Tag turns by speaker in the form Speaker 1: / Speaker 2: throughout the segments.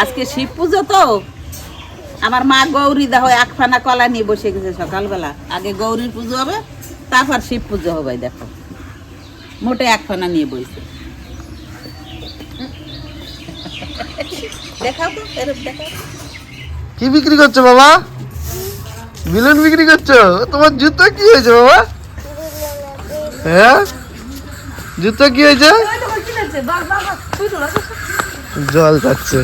Speaker 1: আজকে শিব পুজো তো। আমার মা গৌরী দেখো এক ফানা কলা নিয়ে বসে গেছে সকালবেলা। আগে গৌরীর পুজো হবে তারপর শিব পুজো হবে দেখো। মোটে এক ফানা নিয়ে বইছে। দেখাও তো দেখাও।
Speaker 2: কি বিক্রি করছ বাবা? বিলুন বিক্রি করছ? তোমার জুতো কি হয়েছে বাবা? হ্যাঁ? জুতো কি হয়েছে? জল যাচ্ছে।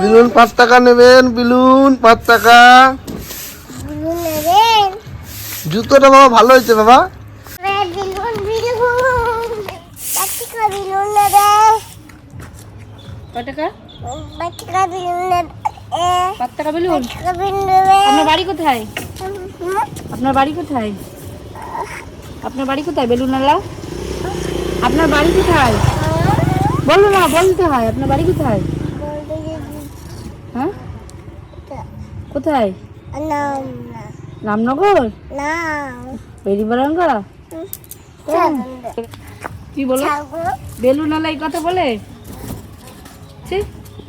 Speaker 2: বিলুন পাঁচ টাকা নেবেন বিলুন পাঁচ টাকা। জুতোটা বাবা ভালো হয়েছে বাবা।
Speaker 3: কয় টাকা? পাঁচ টাকা বেলুন? আপনার বাড়ি কোথায়? আপনার বাড়ি কোথায়? আপনার বাড়ি কোথায় বেলুনালা আপনার বাড়ি কোথায়? বলো না বলতে হয় আপনার বাড়ি কোথায়? হ্যাঁ? কোথায়? রামনগর? বেরিবারাঙ্গা? কি বলো? বেলুনালা এই কথা বলে?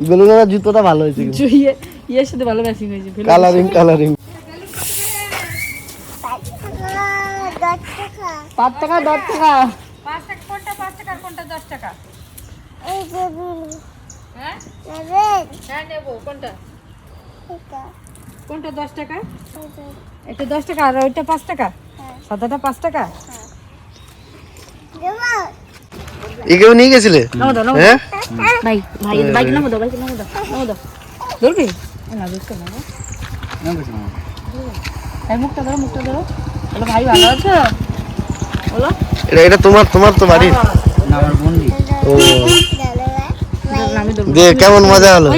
Speaker 2: বেলুনের জুতোটা ভালো হয়েছে কিন্তু।
Speaker 3: ইয়ে ইয়ের সাথে ভালো ম্যাচিং হয়েছে।
Speaker 2: কালারিং কালারিং
Speaker 3: পাঁচ টাকা দশ টাকা। হ্যাঁ নেব কোনটা কোনটা দশ টাকা? এটা দশ টাকা আর ওইটা পাঁচ টাকা? সাদাটা পাঁচ টাকা?
Speaker 2: একেও নিয়ে গেছিলে?
Speaker 3: নামো দাও নামো
Speaker 2: হ্যাঁ?
Speaker 3: ভাই ভাই বাইক নামো দাও বাইক নামো দাও নামো দাও। ধরবি? না ধরতে না। ভাই মুখটা ধরো মুখটা ধরো। বলো ভাই ভালো আছো? বলো।
Speaker 2: এটা এটা তোমার তোমার তো বাড়ির। ও।
Speaker 3: আমি ধরবো
Speaker 2: দে কেমন মজা হলো?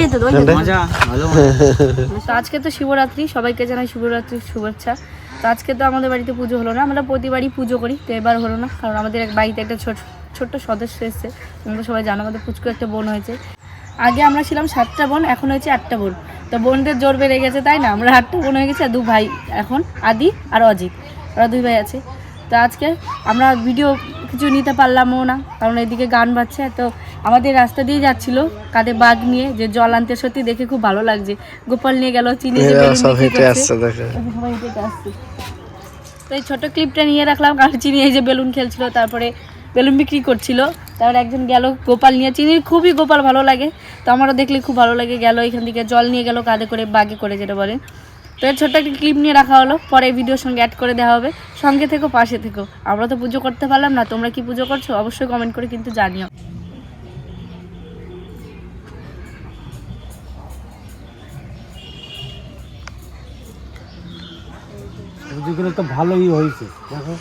Speaker 3: তো আজকে তো শিবরাত্রি সবাইকে জানাই শিবরাত্রির শুভেচ্ছা। তো আজকে তো আমাদের বাড়িতে পুজো হলো না আমরা প্রতিবারই পুজো করি তো এবার হলো না কারণ আমাদের এক বাড়িতে একটা ছোট ছোট্ট সদস্য এসেছে। তোমরা সবাই জানো আমাদের পুচকু একটা বোন হয়েছে। আগে আমরা ছিলাম সাতটা বোন এখন হয়েছে আটটা বোন। তো বোনদের জোর বেড়ে গেছে তাই না? আমরা আটটা বোন হয়ে গেছি আর দু ভাই এখন আদি আর অজিত। ওরা দুই ভাই আছে। তো আজকে আমরা ভিডিও কিছু নিতে পারলামও না কারণ এদিকে গান বাজছে। তো আমাদের রাস্তা দিয়ে যাচ্ছিল কাঁধে বাঘ নিয়ে যে জল আনতে সত্যি দেখে খুব ভালো লাগছে। গোপাল নিয়ে গেল চিনি। তো এই ছোট ক্লিপটা নিয়ে রাখলাম কারণ চিনি এই যে বেলুন খেলছিল তারপরে বেলুন বিক্রি করছিল। তারপরে একজন গেল গোপাল নিয়ে। চিনির খুবই গোপাল ভালো লাগে। তো আমারও দেখলে খুব ভালো লাগে। গেল এখান থেকে, জল নিয়ে গেল কাঁধে করে, বাগে করে যেটা বলেন তো এর ছোট্ট একটা ক্লিপ নিয়ে রাখা হলো। পরে ভিডিওর সঙ্গে অ্যাড করে দেওয়া হবে। সঙ্গে থেকো, পাশে থেকো। আমরা তো পুজো করতে পারলাম না। তোমরা কি পুজো করছ? অবশ্যই কমেন্ট করে কিন্তু জানিও।
Speaker 4: তো ভালোই হয়েছে। দেখো,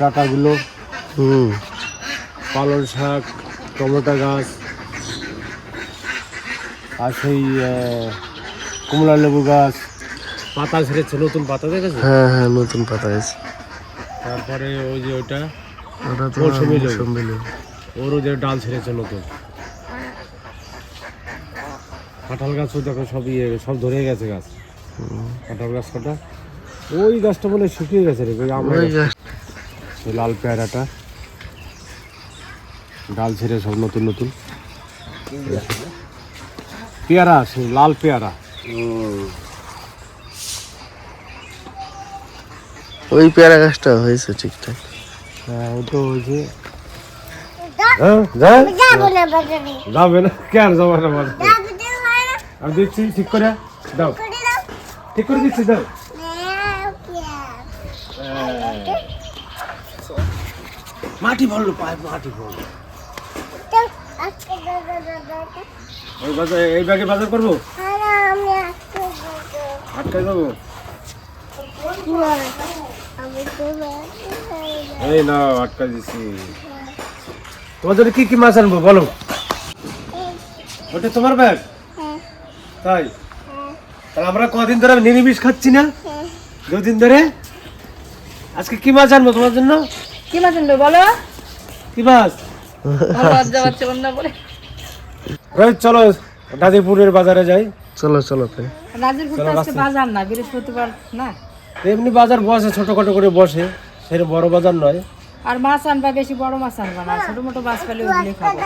Speaker 4: ডাটাগুলো।
Speaker 2: হুম।
Speaker 4: পালং শাক টমেটো গাছ আর সেই কমলা লেবু গাছ। পাতা ছেড়েছে নতুন পাতা দেখেছ?
Speaker 2: হ্যাঁ হ্যাঁ নতুন পাতা আছে
Speaker 4: তারপরে ওই যে ওইটা
Speaker 2: ওটা তো
Speaker 4: মৌসুমী লেবু। ওরও যে ডাল ছেড়েছে নতুন। কাঁঠাল গাছও দেখো সব ইয়ে সব ধরে গেছে গাছ। কাঁঠাল গাছ কটা? ওই গাছটা বলে শুকিয়ে গেছে রে ওই লাল পেয়ারাটা। ডাল ছেড়ে সব নতুন নতুন। পেয়ারা সেই লাল পেয়ারা।
Speaker 2: ওই পেয়ারা গাছটা হয়েছে ঠিকঠাক।
Speaker 4: হ্যাঁ ওটা হয়েছে। হ্যাঁ যাও যাবে না কেন যাব না আমি দিচ্ছি ঠিক করে দাও। ঠিক করে দিচ্ছি দাও। মাটি ভরলো পায়ে মাটি ভরলো। ওই বাজার এই ব্যাগে বাজার করব? যাব এই না আটকা দিছি। তোমার কি কি মাছ আনব বলো? ওটা তোমার ব্যাগ? তাই? তাহলে আমরা কদিন ধরে নিরামিষ খাচ্ছি না? দুদিন ধরে? আজকে কি মাছ আনব তোমার জন্য?
Speaker 3: কি মাছ আনব বলো?
Speaker 4: কি মাছ?
Speaker 3: লজ্জা পাচ্ছে বলে
Speaker 4: রোহিত চলো নাদিপুরের বাজারে যাই।
Speaker 2: চলো চলো তাই
Speaker 3: নাজিরপুর তো আজকে বাজার না বৃহস্পতিবার না?
Speaker 4: এমনি বাজার বসে ছোটখাটো করে বসে। সেরকম বড় বাজার নয়।
Speaker 3: আর মাছ আনবা বেশি বড় মাছ আনবা না। ছোট মোটো মাছ পেলে ওগুলি খাব।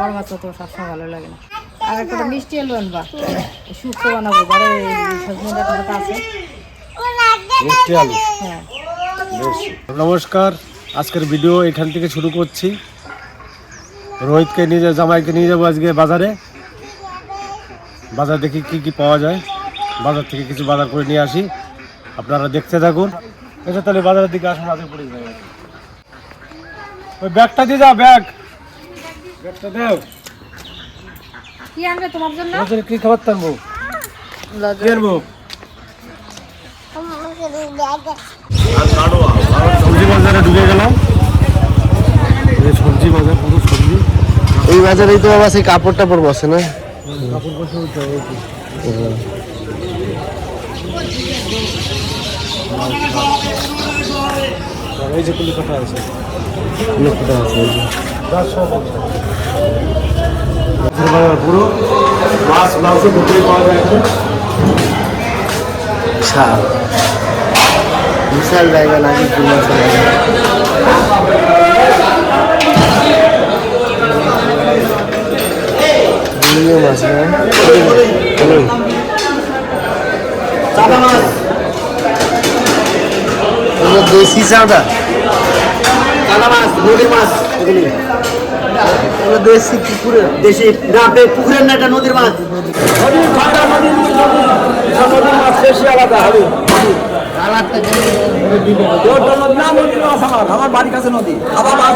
Speaker 3: বড় মাছ তো সবসময় ভালো লাগে না। আর একটা মিষ্টি আলু আনবা। শুক্তো বানাবো ঘরে সজনে ডাটা আছে।
Speaker 4: মিষ্টি আলু।
Speaker 3: হ্যাঁ।
Speaker 4: নমস্কার আজকের ভিডিও এখান থেকে শুরু করছি। রোহিতকে নিয়ে যা- জামাইকে নিয়ে যাব আজকে বাজারে। বাজার দেখি কি কি পাওয়া যায়। বাজার থেকে কিছু বাজার করে নিয়ে আসি। আপনারা দেখতে থাকুন। এটা তাহলে বাজারের দিকে আসুন আগে পড়ে যাবে ওই ব্যাগটা দিয়ে যা ব্যাগ। ব্যাগটা দেও।
Speaker 3: কি আনবে তোমার জন্য?
Speaker 4: তোমার কি খাবার সবজি বাজারে ঢুকে গেলাম। এই সবজি বাজার
Speaker 2: এই বাজারেই তো বাবা সেই কাপড় টাপড় বসে না
Speaker 4: এই যে। আর এই যে কুলি কাটা আছে
Speaker 2: লোকটা আছে
Speaker 4: পুরো মাছ মাংস দুটোই পাওয়া যায় এখন।
Speaker 2: বিশাল বিশাল জায়গা নাকি দু মাসের মাছ না দেশি চাঁদা।
Speaker 5: মাছ নদীর মাছ
Speaker 2: দেশি পুকুরে
Speaker 5: দেশি না পুকুরের না এটা নদীর মাছ। আমার বাড়ির কাছে নদী। আবার মাছ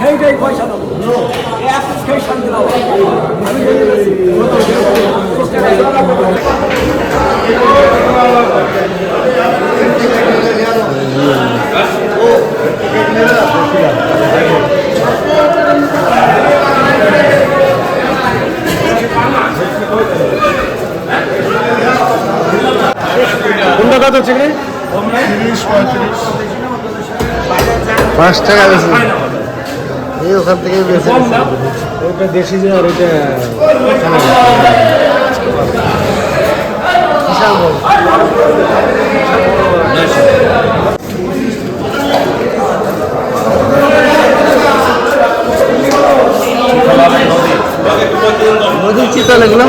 Speaker 5: সেইটাই পয়সা দেবো সেই শান্তি দেবো
Speaker 4: কোনটা কত চিংড়ি
Speaker 2: পাঁচ টাকা বেশি। এই ওখান থেকে
Speaker 4: দেশি যে আর
Speaker 2: নদীর চিতল এগুলো?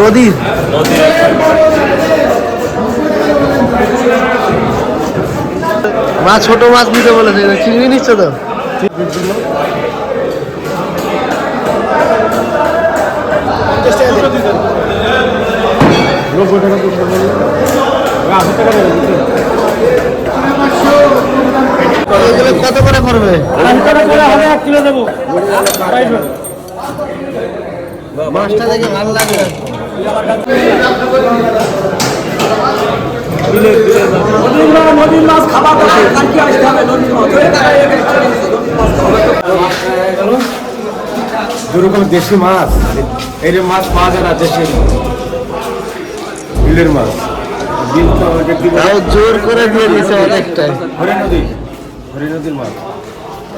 Speaker 2: নদীর মাছ ছোট মাছ নিতে বলেছে চিংড়ি নিচ্ছ তো?
Speaker 4: নব্বই টাকা তো আশি টাকা
Speaker 2: কত করে
Speaker 4: দেবো
Speaker 2: মাছটা দেখে ভালো লাগে
Speaker 5: নদীর মাছ খাবার আর কি আসতে হবে নদীর মাছ ওই টাকা এক একটা নদীর মাছ খাওয়া।
Speaker 4: যেরকম দেশি মাছ? এই মাছ পাওয়া যায় না দেশি বিলের মাছ।
Speaker 2: জোর করে দিয়ে দিয়েছে অনেকটাই।
Speaker 4: হরি নদী হরি নদীর মাছ।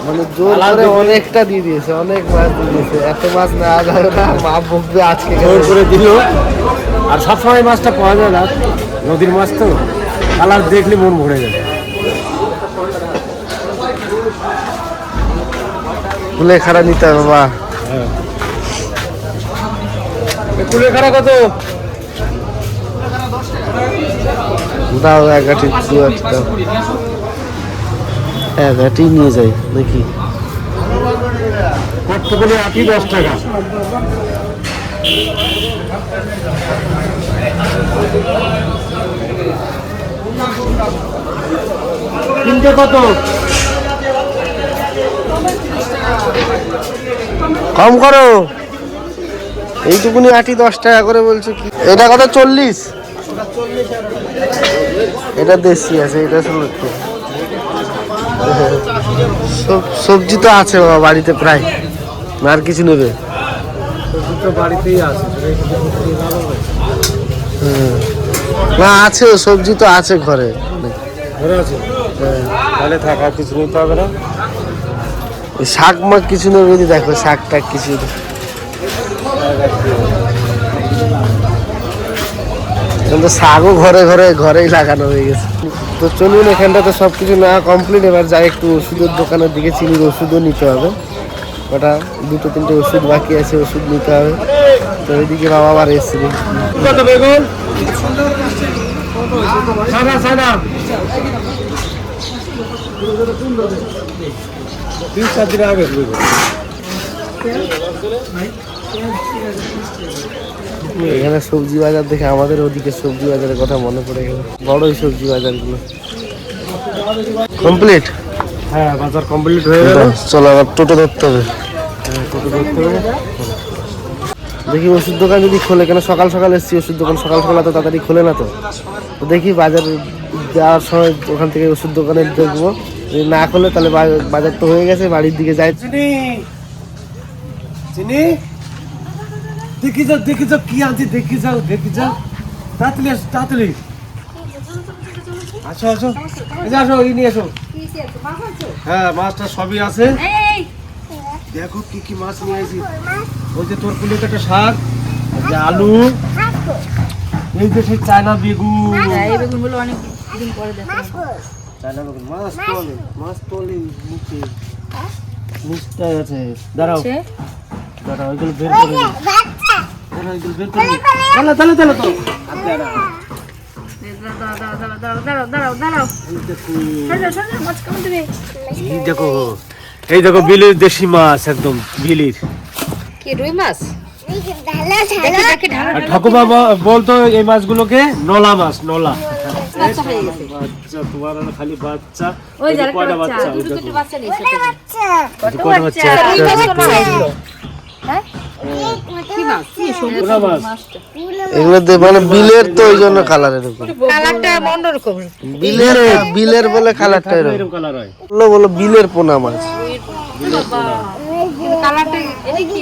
Speaker 2: মানে জোর করে অনেকটা দিয়ে দিয়েছে অনেক মাছ দিয়ে দিয়েছে। এত মাছ না যাবে না মা বকবে আজকে।
Speaker 4: জোর করে দিল। আর সবসময় মাছটা পাওয়া যায় না। নদীর মাছ তো। কালার দেখলে মন ভরে যাবে।
Speaker 2: ফুলে খাড়া নিতে হবে বাবা
Speaker 4: কুলেখাড়া কত?
Speaker 2: দাও এক আটি দু আটি এক আটি নিয়ে যাই নাকি?
Speaker 4: কতগুলো আটি দশ টাকা। কিনতে কত?
Speaker 2: কম করো। এইটুকুনি আটি দশ টাকা করে বলছো কি? এটা কত? চল্লিশ? এটা দেশি আছে এটা সব- সবজি তো আছে বাবা বাড়িতে প্রায়। আর কিছু নেবে?
Speaker 4: সবজি তো বাড়িতেই আছে।
Speaker 2: হুম। না আছে সবজি তো আছে ঘরে।
Speaker 4: ঘরে আছে?
Speaker 2: হ্যাঁ।
Speaker 4: তাহলে থাক কিছু নিতে হবে না?
Speaker 2: শাক মাক কিছু নেই বুঝি দেখো শাক টাক কিছু নেই। এখন তো শাকও ঘরে ঘরে ঘরেই লাগানো হয়ে গেছে। তো চলুন এখানটা তো সব কিছু না কমপ্লিট এবার যাই একটু ওষুধের দোকানের দিকে চিনির ওষুধও নিতে হবে। ওটা দুটো তিনটে ওষুধ বাকি আছে ওষুধ নিতে হবে। তো ওইদিকে বাবা আবার এসছে। দেখি।
Speaker 4: কত বেগুন? সাদা সাদা তিন চার দিন আগে
Speaker 2: এখানে সবজি বাজার দেখে আমাদের ওদিকে সবজি বাজারের কথা মনে পড়ে গেল। বড়ই সবজি বাজারগুলো। কমপ্লিট
Speaker 4: হ্যাঁ বাজার কমপ্লিট হয়ে গেল।
Speaker 2: চলো আবার টোটো ধরতে হবে।
Speaker 4: কত দেখতে হবে।
Speaker 2: দেখি ওষুধ দোকান যদি খোলে কেন সকাল সকাল এসছি ওষুধ দোকান সকাল সকাল তো তাড়াতাড়ি খোলে না তো? তো দেখি বাজার যাওয়ার সময় ওখান থেকে ওষুধ দোকানে দেখব। যদি না খোলে তাহলে বাজার তো হয়ে গেছে বাড়ির দিকে যাই।
Speaker 4: চিনি। চিনি? দেখি যাও দেখি যাও কি আনছি দেখি যাও দেখি যাও। তাড়াতাড়ি আসো তাড়াতাড়ি। আসো আসো। এই যে আসো এই নিয়ে আসো। হ্যাঁ মাছটা সবই আছে। দেখো কি কি মাছ নিয়ে আসি। ওই যে তোর কুলে কাটা শাক যে আলু এই যে সেই চায়না বেগুন।
Speaker 3: হ্যাঁ, এই বেগুনগুলো অনেক দিন পরে দেখা
Speaker 4: চায়না বেগুন মাছ তোলে মাছ তোলে নিচে। নিচটায় আছে। দাঁড়াও। দাঁড়াও ওইগুলো বের করে। দাঁড়াও ওইগুলো বের করে। তাহলে তাহলে তাহলে তো। দেখো এই দেখো বিলির দেশি মাছ একদম বিলির।
Speaker 3: কি রুই মাছ?
Speaker 4: বলতো এই মাছগুলোকে নলা মাছ নলা।
Speaker 3: বাচ্চা হয়ে গেছে।
Speaker 4: বাচ্চা তোমার খালি বাচ্চা। কয়টা
Speaker 3: বাচ্চা?
Speaker 4: কয়টা
Speaker 3: এগুলো। হ্যাঁ
Speaker 2: মানে বিলের তো ওই জন্য কালার এরকম।
Speaker 3: কালারটা অন্যরকম
Speaker 2: বিলের বিলের বলে কালারটা এরকম।
Speaker 4: কালার হয়।
Speaker 2: বলল বলো বিলের পোনা মাছ।
Speaker 3: কালারটা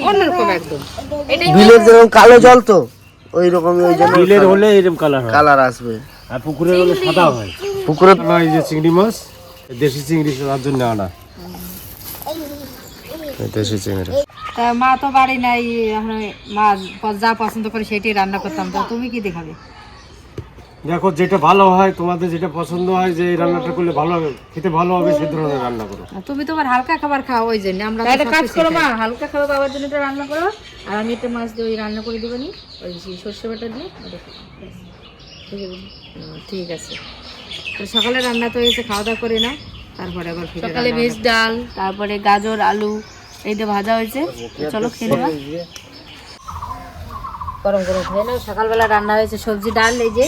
Speaker 3: অন্যরকম একদম।
Speaker 2: বিলের যেরকম কালো জল তো ওই রকমই ওই জন্য
Speaker 4: বিলের হলে এরকম কালার হয়।
Speaker 2: কালার আসবে।
Speaker 4: আর পুকুরের হলে সাদা হয়।
Speaker 2: পুকুরে
Speaker 4: এই যে চিংড়ি মাছ দেশি চিংড়ি তার জন্য আনা। দেশি চিংড়ি।
Speaker 6: তা মা তো বাড়ি নাই এখন মা যা পছন্দ করে সেটাই রান্না করতাম। তা তুমি কি দেখাবে?
Speaker 4: দেখো যেটা ভালো হয় তোমাদের যেটা পছন্দ হয় যে এই রান্নাটা করলে ভালো হবে খেতে ভালো হবে সেই ধরনের রান্না করো।
Speaker 6: তুমি তোমার হালকা খাবার খাও ওই জন্য আমরা
Speaker 3: একটা কাজ করো মা হালকা খাবার বাবার জন্য একটা রান্না করো আর আমি একটা মাছ দিয়ে ওই রান্না করে দেবো নি ওই যে সর্ষে বাটা দিয়ে। ঠিক আছে।
Speaker 6: সকালে রান্না তো হয়েছে খাওয়া দাওয়া করে না তারপরে আবার
Speaker 3: সকালে ভেজ ডাল। তারপরে গাজর আলু এই এইটা ভাজা হয়েছে চলো খেয়ে নেওয়া
Speaker 6: গরম গরম খেয়ে নাও সকালবেলা রান্না হয়েছে সবজি ডাল এই যে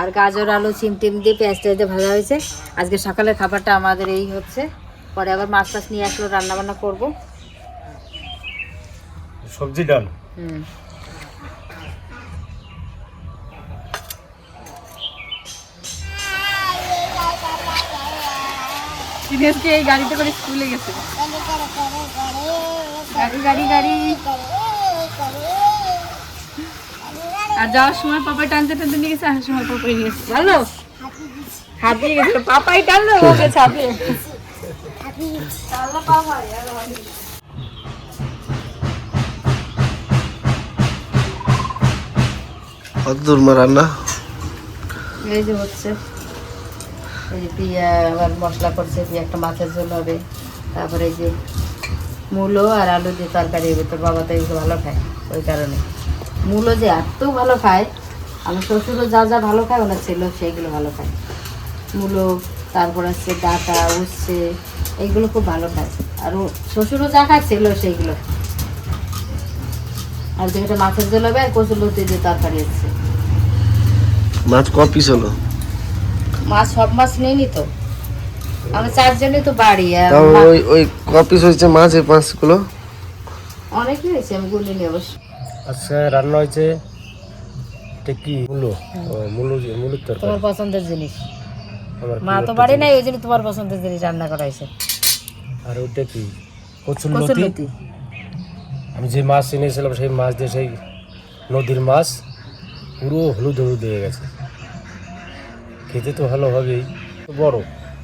Speaker 6: আর গাজর আলু সিম টিম দিয়ে পেঁয়াজ টেয়াজ দিয়ে ভাজা হয়েছে। আজকে সকালের খাবারটা আমাদের এই হচ্ছে। পরে আবার মাছ টাছ নিয়ে আসলো রান্না বান্না করব।
Speaker 4: সবজি ডাল?
Speaker 6: হুম।
Speaker 3: দিনেশকে এই গাড়িতে করে স্কুলে গেছে। গাড়ি গাড়ি গাড়ি। আর যাওয়ার সময় পাপাই টানতে টানতে নিয়ে গেছে আসার সময় পাপাই নিয়ে গেছে। জানো? গেছিল পাপাই টানলো ওকে ছাপিয়ে
Speaker 2: কত দূর মা রান্না?
Speaker 6: এই যে হচ্ছে এই যে পিয়া আবার মশলা করছে একটা মাছের ঝোল হবে। তারপরে এই যে মূলো আর আলু দিয়ে তরকারি হবে। তোর বাবা তো এগুলো ভালো খায় ওই কারণে। মূলো যে এত ভালো খায় আমার শ্বশুরও যা যা ভালো খায় ওনার ছেলেও সেইগুলো ভালো খায়। মূলো তারপর হচ্ছে ডাটা উচ্ছে এইগুলো খুব ভালো খায়। আর শ্বশুরও যা খায় ছেলেও সেইগুলো আর যেটা মাছের ঝোল হবে আর কচুর লতি দিয়ে তরকারি হচ্ছে
Speaker 2: মাছ ক পিস হলো?
Speaker 6: মাছ সব মাছ নেই তো। আমরা চারজনই তো বাড়ি আর
Speaker 2: ওই ওই ক পিস হয়েছে মাছ এই পাঁচগুলো?
Speaker 6: অনেকই হয়েছে আমি গুলিনি অবশ্য।
Speaker 4: আচ্ছা রান্না হয়েছে এটা কি? মূলো। ও, মূলো মূলোর তরকারি।
Speaker 6: তোমার পছন্দের জিনিস। মা তো বাড়ি নাই ওই জন্য তোমার পছন্দের জিনিস রান্না করা হয়েছে।
Speaker 4: আর ওটা কি? কচুর
Speaker 6: কচুর
Speaker 4: লতি
Speaker 6: লতি
Speaker 4: আমি যে মাছ এনেছিলাম সেই মাছ দিয়ে সেই নদীর মাছ পুরো হলুদ হলুদ হয়ে গেছে। খেতে তো ভালো হবেই। বড়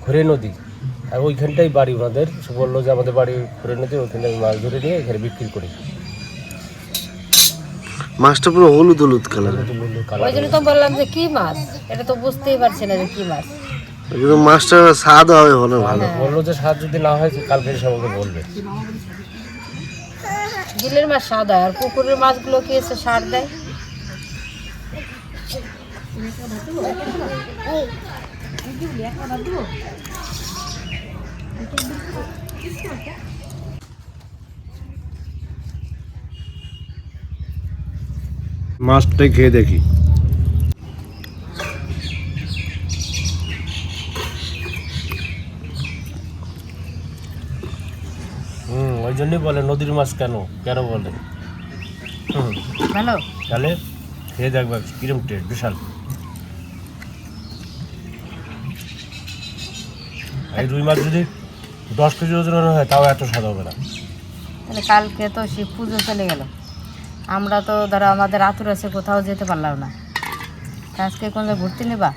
Speaker 4: ঘরে নদী। আর ওইখানটাই বাড়ি ওনাদের। বলল যে আমাদের বাড়ি করে নিতে ওইখানে মাছ ধরে নিয়ে এখানে বিক্রি করি।
Speaker 2: মাছটা পুরো হলুদ হলুদ কালার
Speaker 6: ওই জন্য তো বললাম যে কি মাছ? এটা তো বুঝতেই পারছি না যে কি মাছ।
Speaker 2: কিন্তু মাছটা স্বাদ হবে হয় ভালো।
Speaker 4: বলল যে স্বাদ যদি না হয় কালকে আমাকে বলবে।
Speaker 6: বিলের মাছ সাদা আর পুকুরের মাছগুলো কি এসে সার দেয়?
Speaker 4: মাছটাই খেয়ে দেখি। হুম ওই জন্যই বলে নদীর মাছ কেন? কেন বলে? হুম।
Speaker 6: ভালো।
Speaker 4: তাহলে খেয়ে দেখবে কিরম টেস্ট বিশাল। এই রুই মাছ যদি দশ কেজি ওজনের হয় তাও এত স্বাদ হবে না।
Speaker 6: তাহলে কালকে তো শিব পুজো চলে গেল। আমরা তো ধরো আমাদের আতুর আছে কোথাও যেতে পারলাম না। আজকে কোন জায়গায় ঘুরতে নেবা?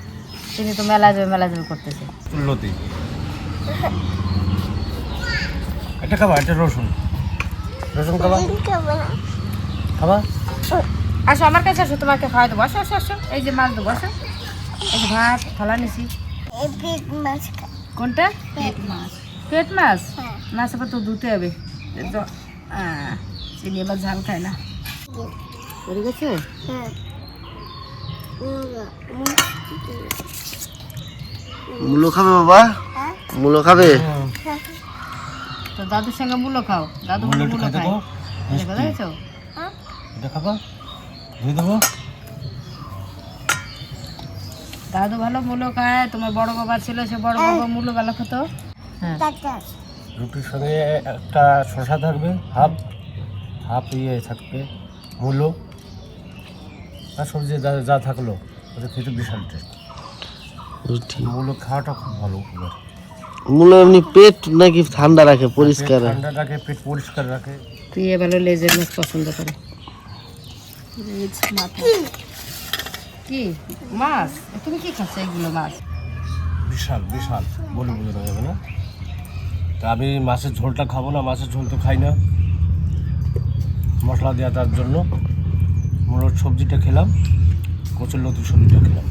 Speaker 6: তিনি তো মেলা যাবে মেলা যাবে করতেছে।
Speaker 4: লতি। এটা খাবা এটা রসুন। রসুন খাবা? খাবা।
Speaker 6: আসো আমার কাছে আসো তোমাকে খাওয়াই দেবো। আসো আসো আসো এই যে মাছ দেবো আসো। এই যে ভাত থালা নিছি। কোনটা? পেট মাছ। পেট মাছ? মাছ আবার তো ধুতে হবে। এই তো, আহ, চিনি আবার ঝাল খায় না। পড়ে গেছে?
Speaker 2: মূলো খাবে বাবা? মূলো খাবে?
Speaker 6: তো দাদুর সঙ্গে মুলো খাও। দাদু
Speaker 4: মুলো
Speaker 6: খায়।
Speaker 4: দেবো?
Speaker 6: দাদু ভালো মূলো খায়। তোমার বড় বাবা ছিল সে বড় বাবা মূলো ভালো খেতো। হ্যাঁ।
Speaker 4: রুটির সঙ্গে একটা শসা থাকবে হাফ হাফ ইয়ে থাকবে। মূলো আর সবজি যা যা থাকল ওটা খেতে বিশাল টেস্ট মূলো খাওয়াটা খুব ভালো উপকার
Speaker 2: মূলো এমনি পেট নাকি ঠান্ডা রাখে পরিষ্কার
Speaker 4: ঠান্ডা রাখে পেট পরিষ্কার রাখে।
Speaker 6: তুই এ ভালো লেজের মাছ পছন্দ করে। কি? মাছ? তুমি কি খাচ্ছ এগুলো মাছ?
Speaker 4: বিশাল বিশাল। বলে বোঝানো যাবে না। তা আমি মাছের ঝোলটা খাব না মাছের ঝোল তো খাই না। মশলা দেওয়া তার জন্য। মূলত সবজিটা খেলাম কচুর লতি সবজিটা খেলাম।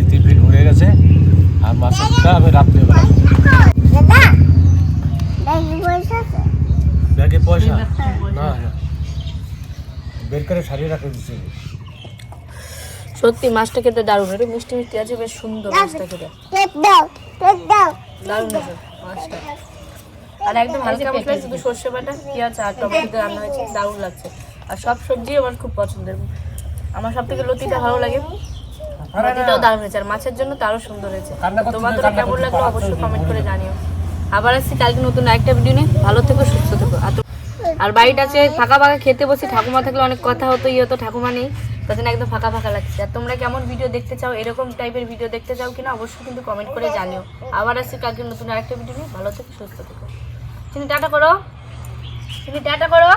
Speaker 4: এতে পেট ভরে গেছে আর মাছটা আমি রাত্রেবেলা ব্যাগে পয়সা? না না। বের করে সারিয়ে রাখে দিচ্ছে
Speaker 3: সত্যি মাছটা খেতে দারুণ। একটু মিষ্টি মিষ্টি আছে বেশ সুন্দর মাছটা খেতে। দারুণ আছে মাছটা। আর একদম হালকা মশলায় শুধু সর্ষে বাটা পেঁয়াজ আর টমেটো রান্না হয়েছে দারুণ লাগছে। আর সব সবজি আমার খুব পছন্দের। আমার সব থেকে লতিটা ভালো লাগে। লতিটাও দারুণ হয়েছে আর মাছের জন্য তো আরও সুন্দর হয়েছে। তোমাদের কেমন লাগল অবশ্যই কমেন্ট করে জানিও। আবার আসছি কালকে নতুন একটা ভিডিও নিয়ে। ভালো থেকো সুস্থ থেকো। আর আর বাড়িটা আছে ফাঁকা ফাঁকা খেতে বসি ঠাকুমা থাকলে অনেক কথা হতো ইয়ে হতো ঠাকুমা নেই। তার জন্য একদম ফাঁকা ফাঁকা লাগছে। আর তোমরা কেমন ভিডিও দেখতে চাও এরকম টাইপের ভিডিও দেখতে চাও কিনা অবশ্যই কিন্তু কমেন্ট করে জানিও। আবার আসছি কালকে নতুন আরেকটা ভিডিও নিয়ে। ভালো থেকো সুস্থ থেকো। তুমি টাটা করো। তুমি টাটা করো।